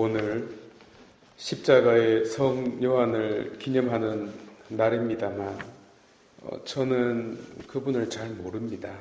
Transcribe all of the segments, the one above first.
오늘 십자가의 성 요한을 기념하는 날입니다만 어, 저는 그분을 잘 모릅니다.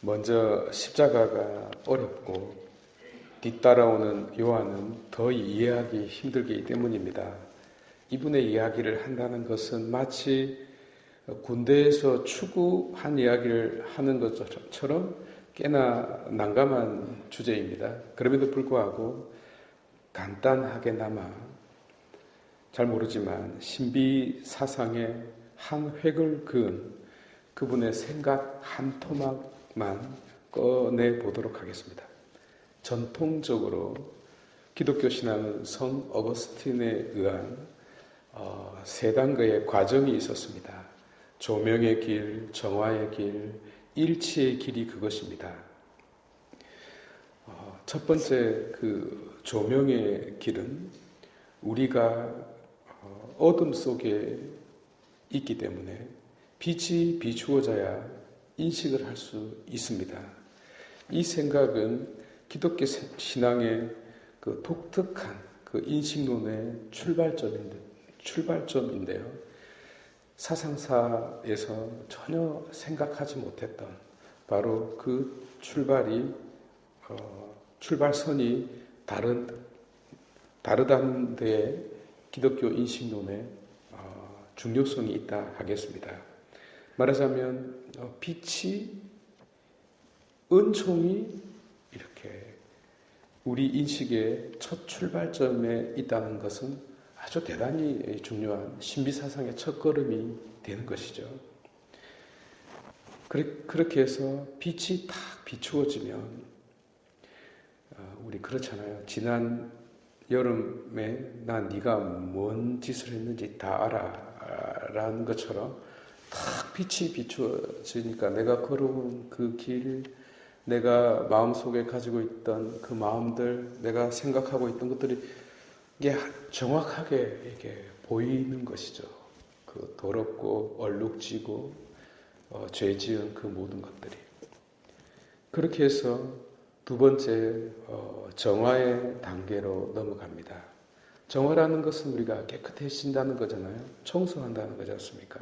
먼저 십자가가 어렵고 뒤따라오는 요한은 더 이해하기 힘들기 때문입니다. 이분의 이야기를 한다는 것은 마치 군대에서 추구한 이야기를 하는 것처럼 꽤나 난감한 주제입니다. 그럼에도 불구하고 간단하게나마 잘 모르지만 신비 사상의 한 획을 그은 그분의 생각 한 토막만 꺼내 보도록 하겠습니다. 전통적으로 기독교 신앙은 성 어거스틴에 의한 어, 세 단계의 과정이 있었습니다. 조명의 길, 정화의 길, 일치의 길이 그것입니다. 어, 첫 번째 그 조명의 길은 우리가 어, 어둠 속에 있기 때문에 빛이 비추어져야 인식을 할 수 있습니다. 이 생각은 기독교 신앙의 그 독특한 그 인식론의 출발점인데, 출발점인데요. 사상사에서 전혀 생각하지 못했던 바로 그 출발이 어, 출발선이 다른 다르다는 데 기독교 인식론에 어, 중요성이 있다 하겠습니다. 말하자면 어, 빛이 은총이 이렇게 우리 인식의 첫 출발점에 있다는 것은 아주 대단히 중요한 신비사상의 첫걸음이 되는 것이죠. 그렇게 해서 빛이 탁 비추어지면 어, 우리 그렇잖아요. 지난 여름에 난 네가 뭔 짓을 했는지 다 알아 라는 것처럼 탁 빛이 비추어지니까 내가 걸어온 그 길, 내가 마음속에 가지고 있던 그 마음들, 내가 생각하고 있던 것들이 이게 정확하게 이게 보이는 것이죠. 그 더럽고 얼룩지고 어, 죄 지은 그 모든 것들이. 그렇게 해서 두 번째 어, 정화의 단계로 넘어갑니다. 정화라는 것은 우리가 깨끗해진다는 거잖아요. 청소한다는 거지 않습니까?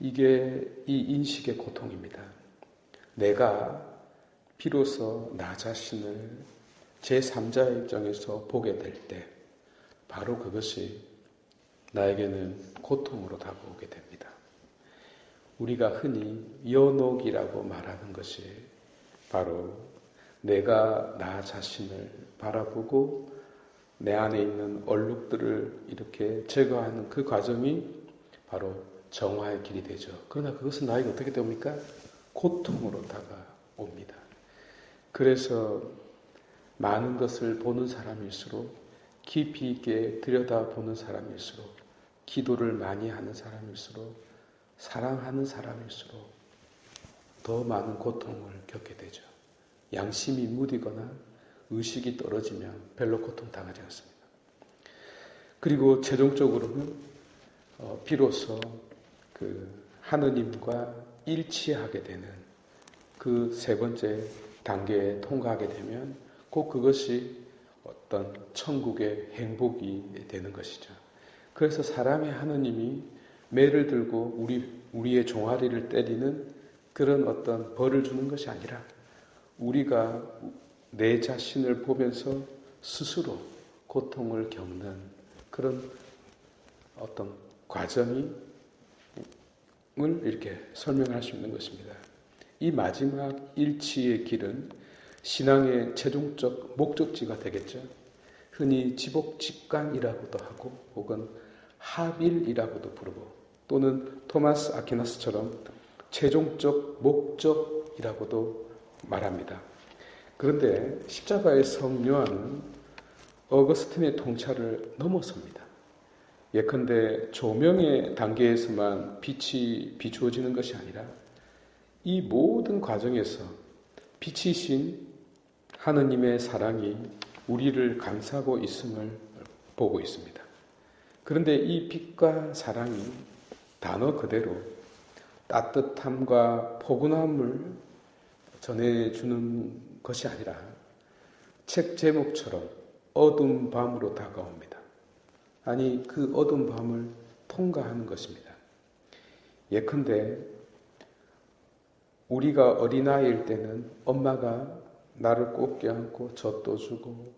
이게 이 인식의 고통입니다. 내가 비로소 나 자신을 제3자의 입장에서 보게 될 때 바로 그것이 나에게는 고통으로 다가오게 됩니다. 우리가 흔히 연옥이라고 말하는 것이 바로 내가 나 자신을 바라보고 내 안에 있는 얼룩들을 이렇게 제거하는 그 과정이 바로 정화의 길이 되죠. 그러나 그것은 나에게 어떻게 됩니까? 고통으로 다가옵니다. 그래서 많은 것을 보는 사람일수록 깊이 있게 들여다보는 사람일수록 기도를 많이 하는 사람일수록 사랑하는 사람일수록 더 많은 고통을 겪게 되죠. 양심이 무디거나 의식이 떨어지면 별로 고통 당하지 않습니다. 그리고 최종적으로는 어, 비로소 그 하느님과 일치하게 되는 그 세 번째 단계에 통과하게 되면 꼭 그것이 어떤 천국의 행복이 되는 것이죠. 그래서 사람의 하느님이 매를 들고 우리, 우리의 종아리를 때리는 그런 어떤 벌을 주는 것이 아니라 우리가 내 자신을 보면서 스스로 고통을 겪는 그런 어떤 과정이 을 이렇게 설명할 수 있는 것입니다. 이 마지막 일치의 길은 신앙의 최종적 목적지가 되겠죠. 흔히 지복직관이라고도 하고 혹은 합일이라고도 부르고 또는 토마스 아퀴나스처럼 최종적 목적이라고도 말합니다. 그런데 십자가의 성 요한은 어거스틴의 통찰을 넘어섭니다. 예컨대 조명의 단계에서만 빛이 비추어지는 것이 아니라 이 모든 과정에서 빛이신 하느님의 사랑이 우리를 감싸고 있음을 보고 있습니다. 그런데 이 빛과 사랑이 단어 그대로 따뜻함과 포근함을 전해주는 것이 아니라 책 제목처럼 어두운 밤으로 다가옵니다. 아니 그 어두운 밤을 통과하는 것입니다. 예컨대 우리가 어린아이일 때는 엄마가 나를 꼭 껴안고 젖도 주고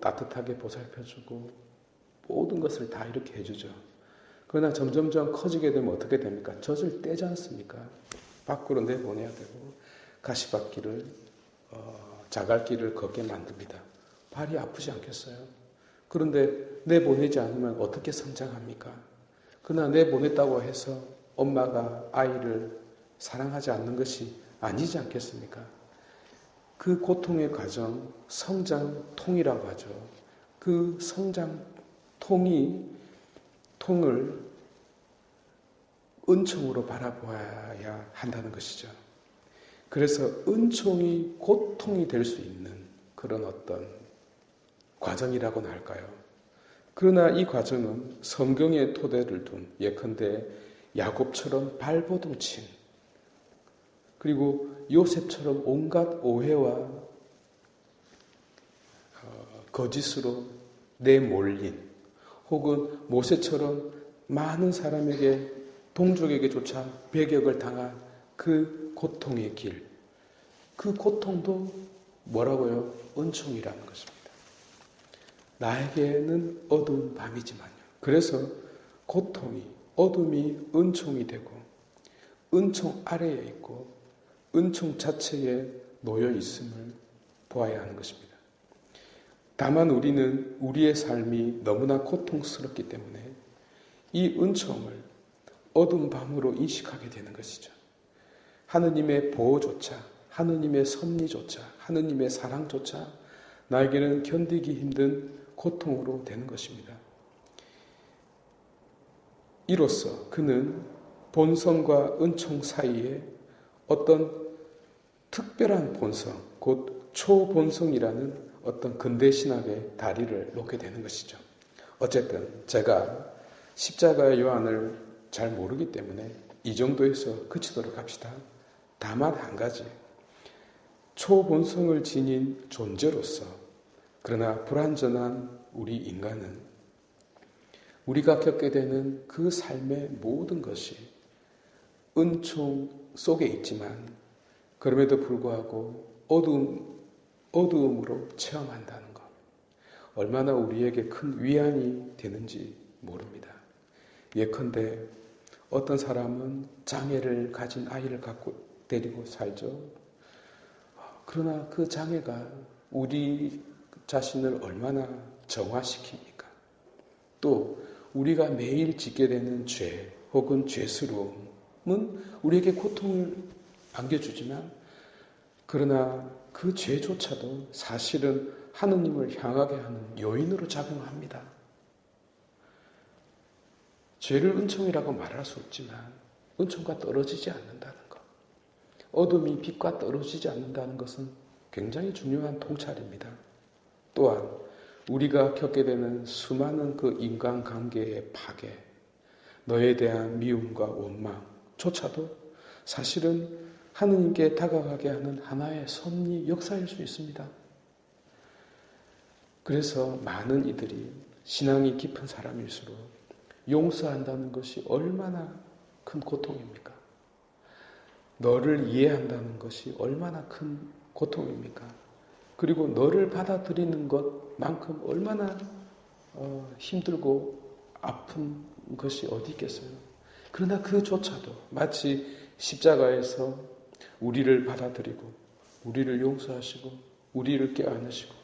따뜻하게 보살펴주고 모든 것을 다 이렇게 해주죠. 그러나 점점점 커지게 되면 어떻게 됩니까? 젖을 떼지 않습니까? 밖으로 내보내야 되고 가시밭길을 어, 자갈길을 걷게 만듭니다. 발이 아프지 않겠어요? 그런데 내 보내지 않으면 어떻게 성장합니까? 그러나 내 보냈다고 해서 엄마가 아이를 사랑하지 않는 것이 아니지 않겠습니까? 그 고통의 과정, 성장통이라고 하죠. 그 성장통이 통을 은총으로 바라보아야 한다는 것이죠. 그래서 은총이 고통이 될 수 있는 그런 어떤 과정이라고나 할까요? 그러나 이 과정은 성경의 토대를 둔 예컨대 야곱처럼 발버둥 친 그리고 요셉처럼 온갖 오해와 어, 거짓으로 내몰린 혹은 모세처럼 많은 사람에게 동족에게조차 배격을 당한 그 고통의 길, 그 고통도 뭐라고요? 은총이라는 것입니다. 나에게는 어두운 밤이지만요. 그래서 고통이, 어둠이 은총이 되고, 은총 아래에 있고, 은총 자체에 놓여 있음을 보아야 하는 것입니다. 다만 우리는 우리의 삶이 너무나 고통스럽기 때문에 이 은총을 어두운 밤으로 인식하게 되는 것이죠. 하느님의 보호조차, 하느님의 섭리조차, 하느님의 사랑조차 나에게는 견디기 힘든 고통으로 되는 것입니다. 이로써 그는 본성과 은총 사이에 어떤 특별한 본성, 곧 초본성이라는 어떤 근대 신학의 다리를 놓게 되는 것이죠. 어쨌든 제가 십자가의 요한을 잘 모르기 때문에 이 정도에서 그치도록 합시다. 다만 한 가지. 초본성을 지닌 존재로서 그러나 불완전한 우리 인간은 우리가 겪게 되는 그 삶의 모든 것이 은총 속에 있지만 그럼에도 불구하고 어두움 어두움으로 체험한다는 것. 얼마나 우리에게 큰 위안이 되는지 모릅니다. 예컨대 어떤 사람은 장애를 가진 아이를 갖고 데리고 살죠. 그러나 그 장애가 우리 자신을 얼마나 정화시킵니까? 또 우리가 매일 짓게 되는 죄 혹은 죄스러움은 우리에게 고통을 안겨주지만 그러나 그 죄조차도 사실은 하느님을 향하게 하는 요인으로 작용합니다. 죄를 은총이라고 말할 수 없지만 은총과 떨어지지 않는다는 것. 어둠이 빛과 떨어지지 않는다는 것은 굉장히 중요한 통찰입니다. 또한 우리가 겪게 되는 수많은 그 인간관계의 파괴, 너에 대한 미움과 원망조차도 사실은 하느님께 다가가게 하는 하나의 섭리 역사일 수 있습니다. 그래서 많은 이들이 신앙이 깊은 사람일수록 용서한다는 것이 얼마나 큰 고통입니까? 너를 이해한다는 것이 얼마나 큰 고통입니까? 그리고 너를 받아들이는 것만큼 얼마나 어, 힘들고 아픈 것이 어디 있겠어요? 그러나 그조차도 마치 십자가에서 우리를 받아들이고 우리를 용서하시고 우리를 깨안으시고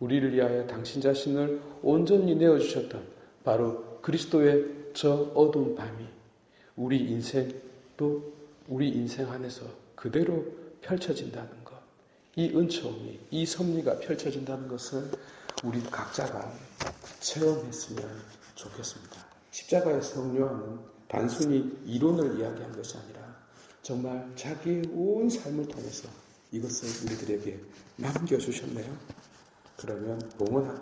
우리를 위하여 당신 자신을 온전히 내어주셨던 바로 그리스도의 저 어두운 밤이 우리 인생 또 우리 인생 안에서 그대로 펼쳐진다는 것. 이 은총이, 이 섭리가 펼쳐진다는 것을 우리 각자가 체험했으면 좋겠습니다. 십자가의 성료하는 단순히 이론을 이야기한 것이 아니라 정말 자기의 온 삶을 통해서 이것을 우리들에게 남겨주셨네요. 그러면 봉헌